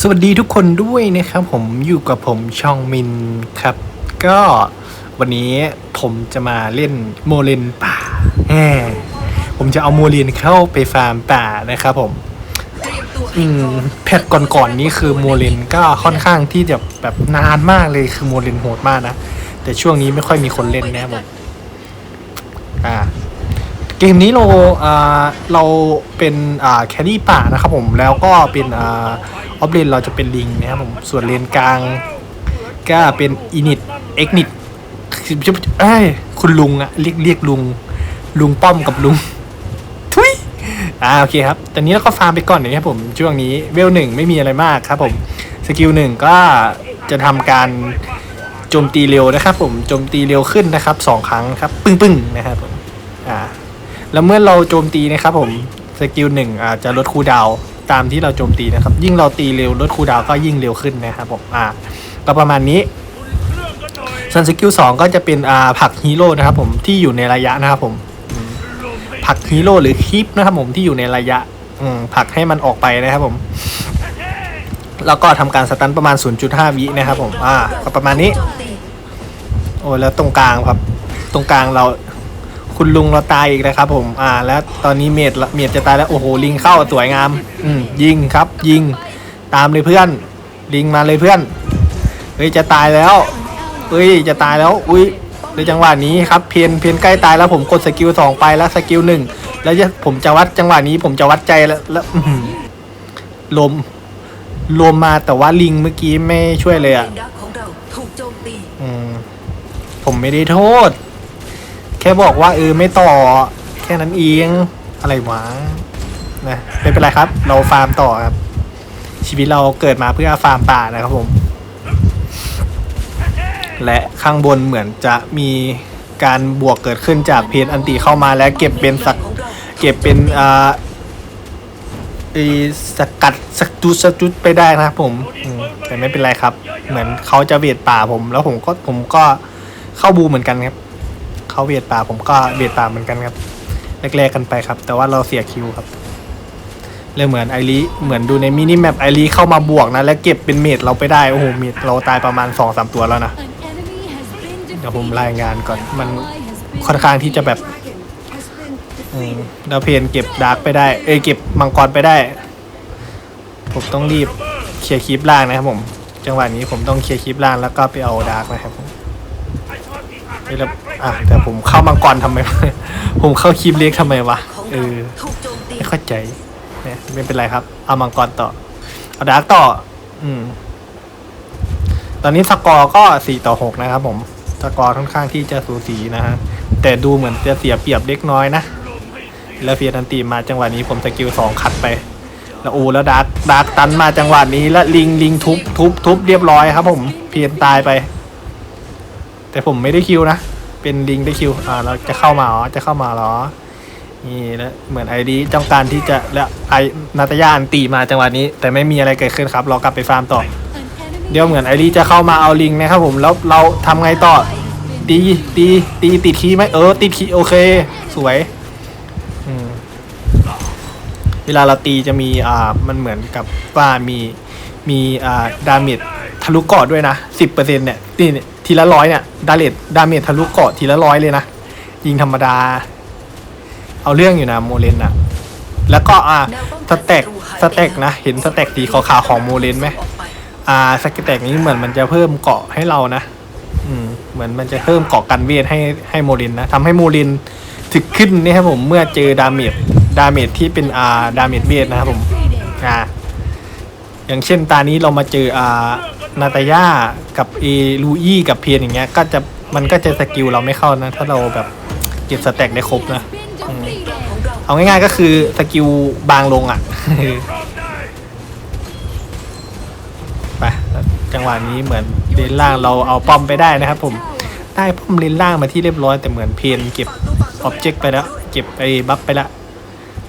สวัสดีทุกคนด้วยนะครับผมอยู่กับผมชองมินครับ ก็วันนี้ผมจะมาเล่นโมเลนป่าแหมผมจะเอาโมเลนเข้าไปฟาร์มป่านะครับผมอืมแพทก่อนๆนี้คือโมเลนก็ค่อนข้างที่จะแบบนานมากเลยคือโมเลนโหดมากนะ แต่ช่วงนี้ไม่ค่อยมีคนเล่นนะครับผมอ่า เกมนี้เราเราเป็นแครี่ป่านะครับผมแล้วก็เป็นออฟเลนเราจะเป็นลิงนะครับผมส่วนเลนกลางก็เป็นอินิตเอ็กนิตเอ้ยคุณลุงอะเรียกเรียกลุง ลุงป้อมกับลุง ทุยอ่าโอเคครับตอนนี้เราก็ฟาร์มไปก่อนนะครับผมช่วงนี้เวลหนึ่งไม่มีอะไรมากครับผมสกิลหนึ่งก็จะทำการโจมตีเร็วนะครับผมโจมตีเร็วขึ้นนะครับสองครั้งครับ ปึ้งปึ้งๆนะครับผม แล้วเมื่อเราโจมตีนะครับผมสกิลหนึ่งอาจจะลดคูดาวตามที่เราโจมตีนะครับ ยิ่งเราตีเร็วลดคูดาวก็ยิ่งเร็วขึ้นนะครับผมอ่าก็ประมาณนี้ส่วนสกิลสองก็จะเป็นอ่าผักฮีโร่นะครับผมที่อยู่ในระยะนะครับผมผักฮีโร่หรือคลิปนะครับผมที่อยู่ในระยะอืมผักให้มันออกไปนะครับผม แล้วก็ทำการสตันประมาณ 0.5 วินะครับผมอ่าก็ประมาณนี้ โอ้แล้วตรงกลางครับ ตรงกลางเรา คุณลุงเราตายอีกนะครับ ผม อ่า แล้วตอนนี้เมดละเมดจะตายแล้วโอ้โหลิงเข้าสวยงาม อืมยิงครับ ยิงตามเลยเพื่อน ลิงมาเลยเพื่อนเฮ้ยจะตายแล้วเฮ้ยจะตายแล้ว อุ้ยในจังหวะนี้ครับเพียนเพียนใกล้ตายแล้วผมกดสกิลสองไปแล้วสกิลหนึ่งแล้วจะผมจะวัดจังหวะนี้ผมจะวัดใจแล้วแล้วอื้อหือลมลมมาแต่ว่าลิงเมื่อกี้ไม่ช่วยเลยอะดักของเราถูกโจมตีอืมผมไม่ได้โทษ แค่บอกว่าเออไม่ต่อ แค่นั้นเองอะไรวะนะไม่เป็นไรครับ เราฟาร์มต่อครับ ชีวิตเราเกิดมาเพื่อฟาร์มป่านะครับผม และข้างบนเหมือนจะมีการบวกเกิดขึ้นจากเพนอันตีเข้ามาและเก็บเป็นสักเก็บเป็นอ่าสกัดสจุดสจุดไปได้นะครับผมแต่ไม่เป็นไรครับ เหมือนเขาจะเวียดป่าผม แล้วผมก็ผมก็เข้าบูเหมือนกันครับ เขาเวียดป่าผมก็เวียดป่าเหมือนกันครับแรกๆกันไปครับ แต่ว่าเราเสียคิวครับเลยเหมือนไอรีเหมือนดูในมินิแมปไอรีเข้ามาบวกนะ แล้วเก็บเป็นเมดเราไปได้ โอ้โหเมดเราตายประมาณสองสามตัวแล้วนะเดี๋ยวผมรายงานก่อนมันค่อนข้างที่จะแบบดาวเพนเก็บดาร์กไปได้ เอ้ยเก็บมังกรไปได้ ผมต้องรีบเคลียร์คลิปล่างนะครับผม จังหวะนี้ผมต้องเคลียร์คลิปล่างแล้วก็ไปเอาดาร์กนะครับผม แล้วอะแต่ผมเข้ามังกรทำไม ผมเข้าคลิปเล็กทำไมวะ เออ ไม่เข้าใจไม่เป็นไรครับ เอามังกรต่อ เอาดาร์กต่อ อืม ตอนนี้สกอร์ก็สี่ต่อหกนะครับผม สกอร์ค่อนข้างที่จะสูสีนะฮะ แต่ดูเหมือนจะเสียเปรียบเล็กน้อยนะ แล้วเฟียนันตีมาจังหวะนี้ผมสกิลสองขัดไป แล้วโอ้แล้วดาร์กดาร์กตันมาจังหวะนี้ แล้วลิงลิงทุบทุบทุบเรียบร้อยครับ ผม เพียนตายไป แต่ผมไม่ได้คิวนะ เป็นลิงได้คิว อ่าเราจะเข้ามาเหรอจะเข้ามาเหรอ นี่แล้วเหมือนไอดีต้องการที่จะแล้วไอนาตาญาอันตีมาจังหวะนี้ แต่ไม่มีอะไรเกิดขึ้นครับ เรากลับไปฟาร์มต่อ เดี๋ยวเหมือนไอรีจะเข้ามาเอาลิงนะครับผม แล้วเราทำไงต่อ ตี ตี ตีติดคีไหมเออ ติดคีโอเค สวย อืม เวลาเราตีจะมี อ่า มันเหมือนกับว่ามี มี อ่า ดาเมจทะลุกาะด้วยนะสิบเปอร์เซ็นต์เนี่ย นี่เนี่ย ทีละร้อยเนี่ยดาเลตดาเมจทะลุเกาะทีละร้อยเลยนะยิงธรรมดา เอาเรื่องอยู่นะโมเลนอะแล้วก็อ่าสเต็กสเต็กนะเห็นสเต็กสีขาวๆของโมเลนไหมอ่าสเกตแตกนี้เหมือนมันจะเพิ่มเกาะให้เรานะ อืมเหมือนมันจะเพิ่มเกาะกันเวทให้ให้โมลินนะทำให้โมลินถึกขึ้นนี่ครับผมเมื่อเจอดาเมจดาเมจที่เป็นอ่าดาเมจเวทนะครับผมอ่าอย่างเช่นตานี้เรามาเจออ่า นาตาย่ากับเอลูอี้กับเพียนอย่างเงี้ยก็จะมันก็จะสกิลเราไม่เข้านะ ถ้าเราแบบเก็บสแต็กได้ครบนะอเราเอาง่ายๆก็คือสกิลบางลงอะ ไปแล้วจังหวะนี้เหมือนเลนล่างเราเอาป้อมไปได้นะครับผม ได้ป้อมเลนล่างมาที่เรียบร้อยแต่เหมือนเพนเก็บออบเจกต์ไปแล้ว เก็บไอ้บัฟไปแล้ว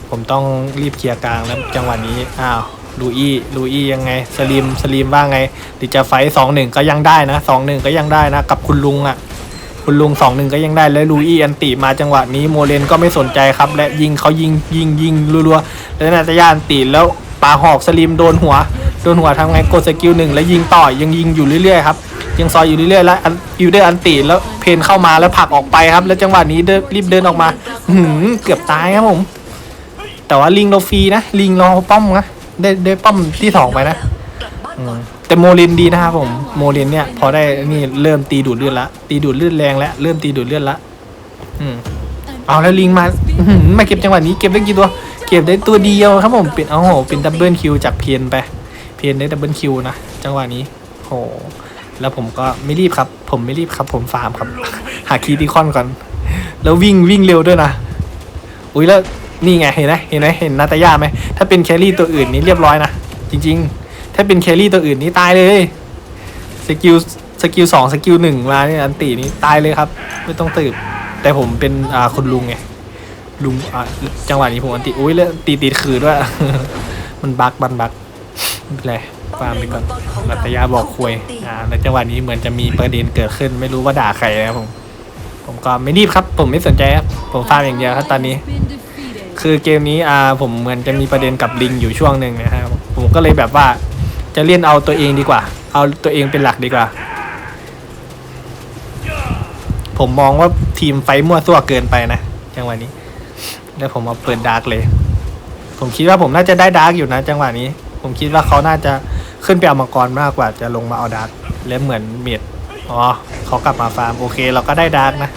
ผมต้องรีบเคลียร์กลางแล้วจังหวะนี้ อ้าว ลูอี้ลูอี้ยังไงสลิมสลิมว่าไงหรือจะไฟสองหนึ่งก็ยังได้นะสองหนึ่งก็ยังได้นะ กับคุณลุงอะ คุณลุงสองหนึ่งก็ยังได้แล้วลูอี้อันติมาจังหวะนี้โมเลนก็ไม่สนใจครับ และยิงเขายิงยิงยิงรัวๆแล้วนาตาญาอันติแล้วปาหอกสลิมโดนหัวโดนหัวทำไงกดสกิลหนึ่งแล้วยิงต่อยังยิงอยู่เรื่อยๆครับยังซอยอยู่เรื่อยๆแล้วอิวเดอร์อันติแล้วเพนเข้ามาแล้วผลักออกไปครับ แล้วจังหวะนี้เดรีบเดินออกมาหือเกือบตายครับผม แต่ว่าลิงเราฟรีนะ ลิงเราป้อมนะ ได้ได้ป้อมที่สองไปนะอืมแต่โมลินดีนะครับผมโมลินเนี่ย พอได้นี่เริ่มตีดูดเลือดละตีดูดเลือดแรงแล้วเริ่มตีดูดเลือดละอืมเอาแล้วลิงมาอื้อหือมาเก็บจังหวะนี้เก็บได้กี่ตัว เก็บได้ตัวเดียวครับผมเป็นเอาโหเป็นดับเบิลคิวจากเพียนไป เพียนได้ดับเบิลคิวนะจังหวะนี้โหแล้วผมก็ไม่รีบครับ ผมไม่รีบครับ ผมฟาร์มครับ หาคีติคอนก่อน แล้ววิ่งวิ่งเร็วด้วยนะอุ้ยแล้ว นี่ไงเห็นไหมเห็นไหมเห็นนาตาย่าไหมถ้าเป็นแครี่ตัวอื่นนี่เรียบร้อยนะจริง ๆ ถ้าเป็นแครี่ตัวอื่นนี่ตายเลยสกิลสกิลสองสกิลหนึ่งมาเนี่ยอันตีนี่ตายเลยครับ ไม่ต้องตื่นแต่ผมเป็นอ่าคุณลุงไงลุงอ่าจังหวะนี้ผมอันติอุ้ยแล้วตีตีคือด้วย มันบักบันบักไม่เป็นไรฟาร์มไปก่อนนัตยาบอกคุยอ่าในจังหวะนี้เหมือนจะมีประเด็นเกิดขึ้น ไม่รู้ว่าด่าใครนะครับผมผมก็ไม่รีบครับ ผมไม่สนใจครับผมฟาร์มอย่างเดียวครับตอนนี้ คือเกมนี้อ่าผมเหมือนจะมีประเด็นกับลิงอยู่ช่วงหนึ่งนะครับผมก็เลยแบบว่าจะเล่นเอาตัวเองดีกว่า เอาตัวเองเป็นหลักดีกว่า ผมมองว่าทีมไฟมั่วซั่วเกินไปนะจังหวะนี้ แล้วผมมาเปิดดาร์กเลย ผมคิดว่าผมน่าจะได้ดาร์กอยู่นะ จังหวะนี้ ผมคิดว่าเขาน่าจะขึ้นไปเอามังกรมากกว่าจะลงมาเอาดาร์กและเหมือนเมดอ๋อเขากลับมาฟาร์มโอเค เราก็ได้ดาร์กนะ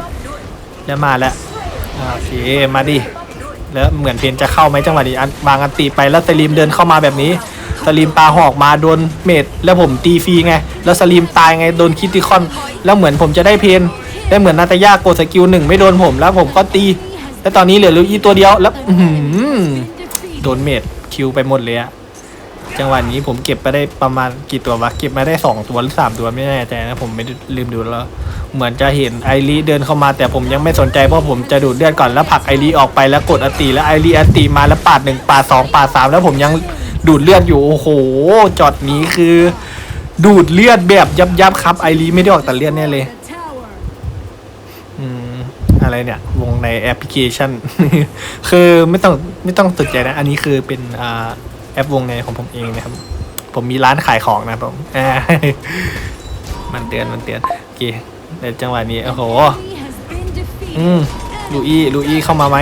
แล้วมาแล้วอ่าโอเคมาดิ แล้วเหมือนเพนจะเข้าไหมจังหวะนี้อันบางอันตีไปแล้วสลีมเดินเข้ามาแบบนี้สลีมปาหอกมาโดนเมดแล้วผมตีฟรีไง แล้วสลีมตายไงโดนคิติคอน แล้วเหมือนผมจะได้เพนได้เหมือนนาตายากดสกิลหนึ่งไม่โดนผมแล้วผมก็ตี แล้วตอนนี้เหลือลูอีตัวเดียวแล้วโดนเมดคิวไปหมดเลยอะ จังหวะนี้ผมเก็บไปได้ประมาณกี่ตัววะ เก็บมาได้สองตัวหรือสามตัวไม่แน่ใจนะผมไม่ลืมดูแล้ว เหมือนจะเห็นไอรีเดินเข้ามาแต่ผมยังไม่สนใจเพราะผมจะดูดเลือดก่อนแล้วผลักไอรีออกไปแล้วกดอติแล้วไอรีอติมาแล้วปาดหนึ่งปาดสองปาดสามแล้วผมยังดูดเลือดอยู่โอ้โหจอดนี้คือ ดูดเลือดแบบยับยับครับไอรีไม่ได้ออกแต่เลือดแน่เลยอืมอะไรเนี่ยวงในแอปพลิเคชัน คือไม่ต้องไม่ต้องตกใจนะ อันนี้คือเป็นอ่า แอปวงในของผมเองนะครับ ผมมีร้านขายของนะผมมันเตือนมันเตือนโอเคในจังหวะนี้โอ้โหอืมลูอี้ลูอี้เข้ามาไหม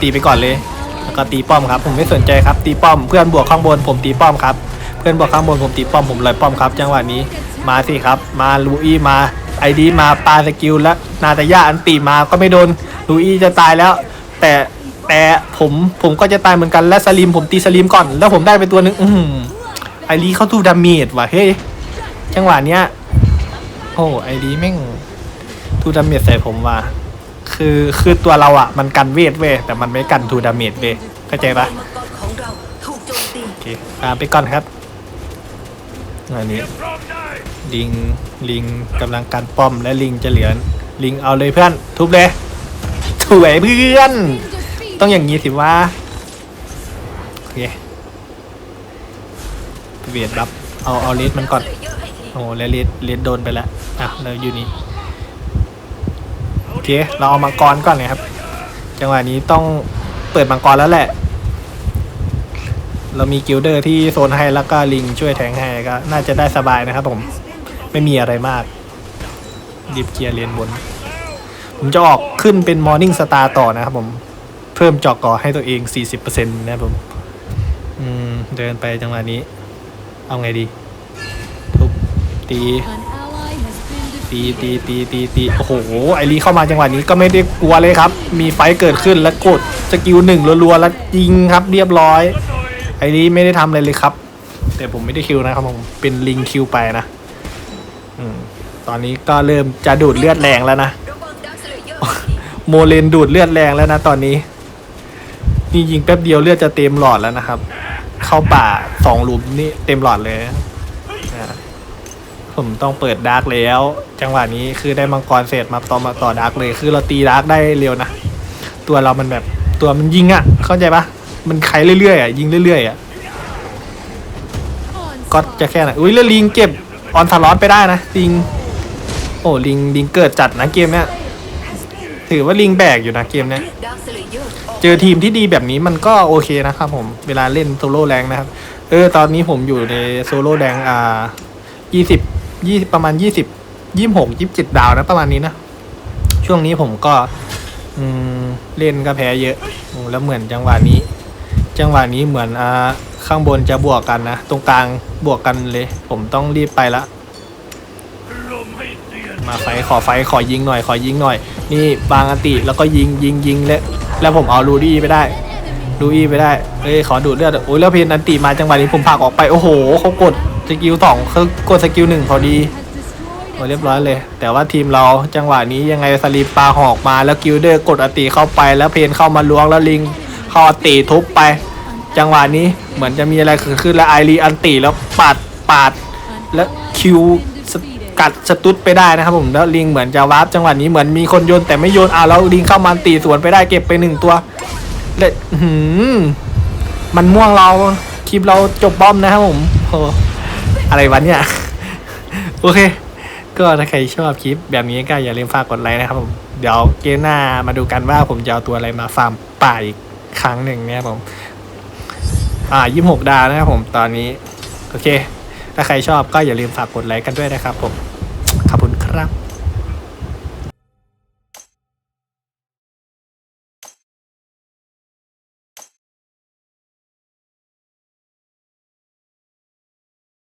ตีไปก่อนเลย แล้วก็ตีป้อมครับ ผมไม่สนใจครับ ตีป้อมเพื่อนบวกข้างบนผมตีป้อมครับ เพื่อนบวกข้างบนผมตีป้อมผมลอยป้อมครับ จังหวะนี้มาสิครับ มาลูอี้มาไอดีมาปาสกิลและนาตาย่าอันตีมาก็ไม่โดนลูอี้จะตายแล้ว แต่ แต่ผมผมก็จะตายเหมือนกันและสลิมผมตีสลิมก่อน แล้วผมได้ไปตัวหนึงอือหือไอรีเข้าตู้ดาเมจว่ะเฮ้ยจังหวะเนี้ยโอ้ไอดีแม่งทูดาเมจใส่ผมว่าคือคือตัวเราอะมันกันเวทเว้แต่มันไม่กันทูดาเมจเว้เข้าใจปะมาถูกโอเคตามไปก่อนครับอันนี้ลิงลิงกำลังกันป้อมและลิงจะเหลือลิงเอาเลยเพื่อน ทุบเลยถวยเพื่อน ต้องอย่างนี้สิว่าโอเคเวียดรับเอาเอาเลสมันก่อนโอ้แล้วเลดเลดโดนไปแล้วอะเราอยู่นี่โอเคเราเอามังกรก่อนเลยครับ จังหวะนี้ต้องเปิดมังกรแล้วแหละ เรามีกิลเดอร์ที่โซนให้แล้วก็ลิงช่วยแทงให้ก็น่าจะได้สบายนะครับผมไม่มีอะไรมากดิฟเกียร์เลนบน ผมจะออกขึ้นเป็นมอร์นิ่งสตาร์ต่อนะครับผม เพิ่มจอกก่อให้ตัวเอง 40%นะครับผมอืมเดินไปจังหวะนี้ เอาไงดีทุบตีตีตีตีตีตีโอ้โห ไอรีเข้ามาจังหวะนี้ก็ไม่ได้กลัวเลยครับ มีไฟเกิดขึ้นแล้วกดสกิลหนึ่งรัวๆแล้วยิงครับ เรียบร้อย ไอรีไม่ได้ทำอะไรเลยครับ แต่ผมไม่ได้คิวนะครับผมเป็นลิงคิวไปนะอืมตอนนี้ก็เริ่มจะดูดเลือดแรงแล้วนะ โมเลนดูดเลือดแรงแล้วนะตอนนี้ นี่ยิงแป๊บเดียวเลือดจะเต็มหลอดแล้วนะครับ เข้าป่าสองหลุมนี่เต็มหลอดเลยนะผมต้องเปิดดาร์กแล้ว จังหวะนี้คือได้มังกรเสร็จมาต่อมาต่อดาร์กเลย คือเราตีดาร์กได้เร็วนะ ตัวเรามันแบบตัวมันยิงอะ่ะ เข้าใจปะมันไขเรื่อยๆอะ่ะยิงเรื่อยๆอะ่ะก็จะแค่ไหนอุ้ยแล้วลิงเก็บออนทารอสไปได้นะลิง โอ้ลิงลิงเกิดจัดนะเกมเนี้ย ถือว่าลิงแบกอยู่นะเกมเนี้ยเจอทีมที่ดีแบบนี้มันก็โอเคนะครับผมเวลาเล่นโซโล่แรงนะครับ เออ ตอนนี้ผมอยู่ในโซโล่แรงอ่ายี่สิบยี่ประมาณยี่สิบยี่หกยี่สิบดาวนะประมาณนี้นะ ช่วงนี้ผมก็อืมเล่นก็แพ้เยอะแล้วเหมือนจังหวะนี้ จังหวะนี้เหมือนอ่าข้างบนจะบวกกันนะ ตรงกลางบวกกันเลย ผมต้องรีบไปละมาไฟขอไฟขอยิงหน่อย ขอยิงหน่อย นี่บางอันติแล้วก็ยิงยิงยิงแล้วแล้วผมเอาลูดี้ไปได้ลูดี้ไปได้เอ้ยขอดูดเลือดโอ้ยแล้วเพนอันติมาจังหวะนี้ผมผลักออกไปโอ้โหเขากดสกิลสองเขากดสกิลหนึ่งพอดีโอ้เรียบร้อยเลย แต่ว่าทีมเราจังหวะนี้ยังไงสลีปปาหอกมาแล้วกิลเดอร์กดอันติเข้าไปแล้วเพนเข้ามาล้วงแล้วลิงเข้าอันติทุบไป จังหวะนี้เหมือนจะมีอะไรเกิดขึ้นแล้วไอรีอันติแล้วปาดปาดแล้วคิว กัดสตุดไปได้นะครับผมแล้วลิงเหมือนจะวาร์ปจังหวะนี้เหมือนมีคนโยนแต่ไม่โยนอ่าแล้วลิงเข้ามาตีสวนไปได้เก็บไปหนึ่งตัวและหือมันม่วงเราคลิปเราจบป้อมนะครับผมโอ้อะไรวะเนี่ยโอเค ก็ถ้าใครชอบคลิปแบบนี้ก็อย่าลืมฝากกดไลค์นะครับผมเดี๋ยวเกมหน้ามาดูกันว่าผมจะเอาตัวอะไรมาฟาร์มป่าอีกครั้งหนึ่งเนี่ยผม อ่ายี่สิบหกดาวนะครับผมตอนนี้ โอเค ถ้าใครชอบก็อย่าลืมฝากกดไลค์กันด้วยนะครับผม ขอบคุณครับ